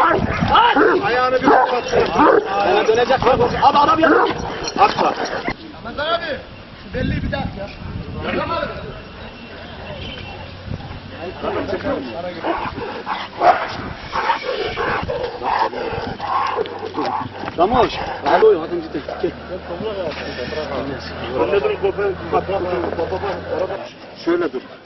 Ay! Ayağını bir kapatsın. Ayağına dönecek. Abi adam yanıyor. Atla. Ramazan abi. Şu belliği bir daha at ya. Yapamadın. Ramoş, alo yok adam ciddi. Şöyle dur.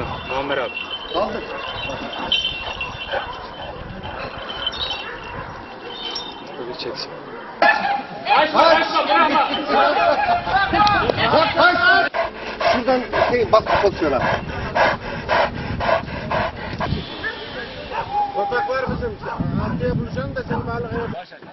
mı Muammer abi? Aldım. Şöyle çeksin. Kaçma kaçma bırakma. Kaç kaç. Şuradan şey bak bakıyorlar. Batak var bizim. Arkaya vuracaksın da sen balığı yap.